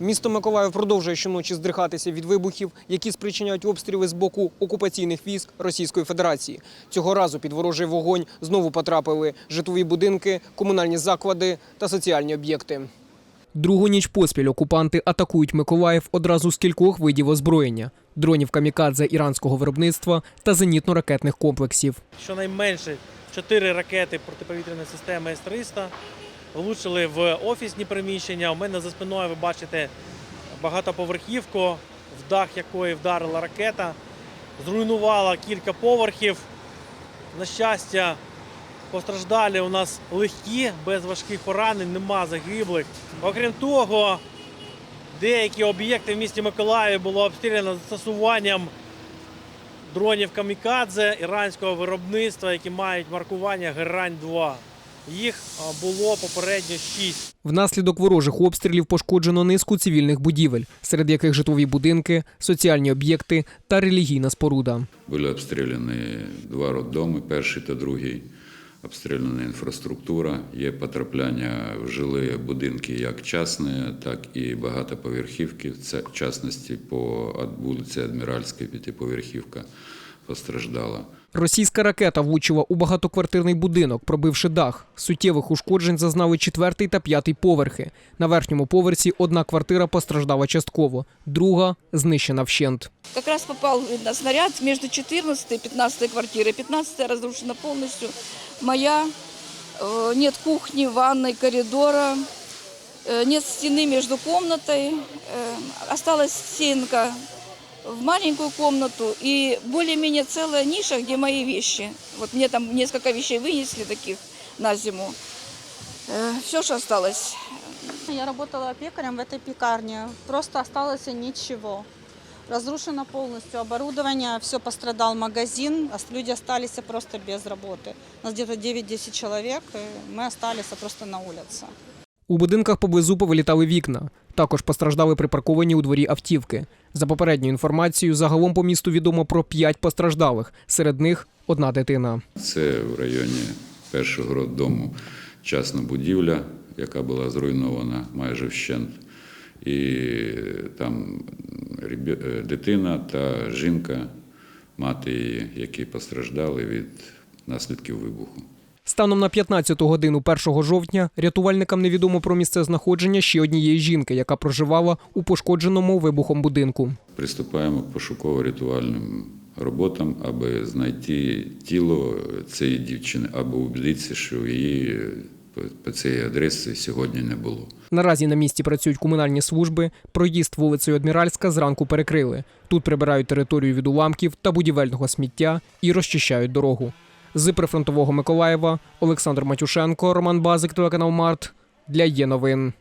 Місто Миколаїв продовжує щоночі здригатися від вибухів, які спричиняють обстріли з боку окупаційних військ Російської Федерації. Цього разу під ворожий вогонь знову потрапили житлові будинки, комунальні заклади та соціальні об'єкти. Другу ніч поспіль окупанти атакують Миколаїв одразу з кількох видів озброєння: дронів камікадзе іранського виробництва та зенітно-ракетних комплексів. Щонайменше чотири ракети протиповітряної системи С-300 влучили в офісні приміщення. У мене за спиною ви бачите багатоповерхівку, в дах якої вдарила ракета, зруйнувала кілька поверхів. На щастя, постраждалі у нас легкі, без важких поранень, нема загиблих. Окрім того, деякі об'єкти в місті Миколаєві було обстріляно застосуванням дронів камікадзе іранського виробництва, які мають маркування Герань-2. Їх було попередньо 6. Внаслідок ворожих обстрілів пошкоджено низку цивільних будівель, серед яких житлові будинки, соціальні об'єкти та релігійна споруда. Були обстріляні два роддоми, перший та другий. Обстріляна інфраструктура, є потрапляння в жилі будинки як частні, так і багатоповерхівки. Це в частності по вулиці Адміральській п'ятиповерхівка постраждала. Російська ракета влучила у багатоквартирний будинок, пробивши дах. Суттєвих ушкоджень зазнали четвертий та п'ятий поверхи. На верхньому поверсі одна квартира постраждала частково, друга знищена вщент. Как раз попал видно, снаряд между 14 и 15 квартирой. 15 разрушена полностью. Моя. Э, Нет кухни, ванной, коридора. Э, Нет стены между комнатой. Э, Осталась стенка в маленькую комнату и более-менее целая ниша, где мои вещи. Вот мне там несколько вещей вынесли таких на зиму. Все, что осталось. Я работала пекарем в этой пекарне. Просто осталось ничего. Разрушено полностью оборудование, все пострадал магазин, а люди остались просто без работы. У нас где-то 9-10 человек, и мы остались просто на улице. У будинках поблизу повилітали вікна. Також постраждали припарковані у дворі автівки. За попередньою інформацією, загалом по місту відомо про п'ять постраждалих. Серед них одна дитина. Це в районі першого роддому частна будівля, яка була зруйнована майже вщент. І там е, дитина та жінка, мати її, які постраждали від наслідків вибуху. Станом на 15 годину 1 жовтня рятувальникам невідомо про місце знаходження ще однієї жінки, яка проживала у пошкодженому вибухом будинку. Приступаємо к пошуково-рятувальним роботам, аби знайти тіло цієї дівчини, або убедитися, що її по- по цій адресі сьогодні не було. Наразі на місці працюють комунальні служби. Проїзд вулицею Адміральська зранку перекрили. Тут прибирають територію від уламків та будівельного сміття і розчищають дорогу. З прифронтового Миколаєва Олександр Матюшенко, Роман Базик, телеканал Март для є новин.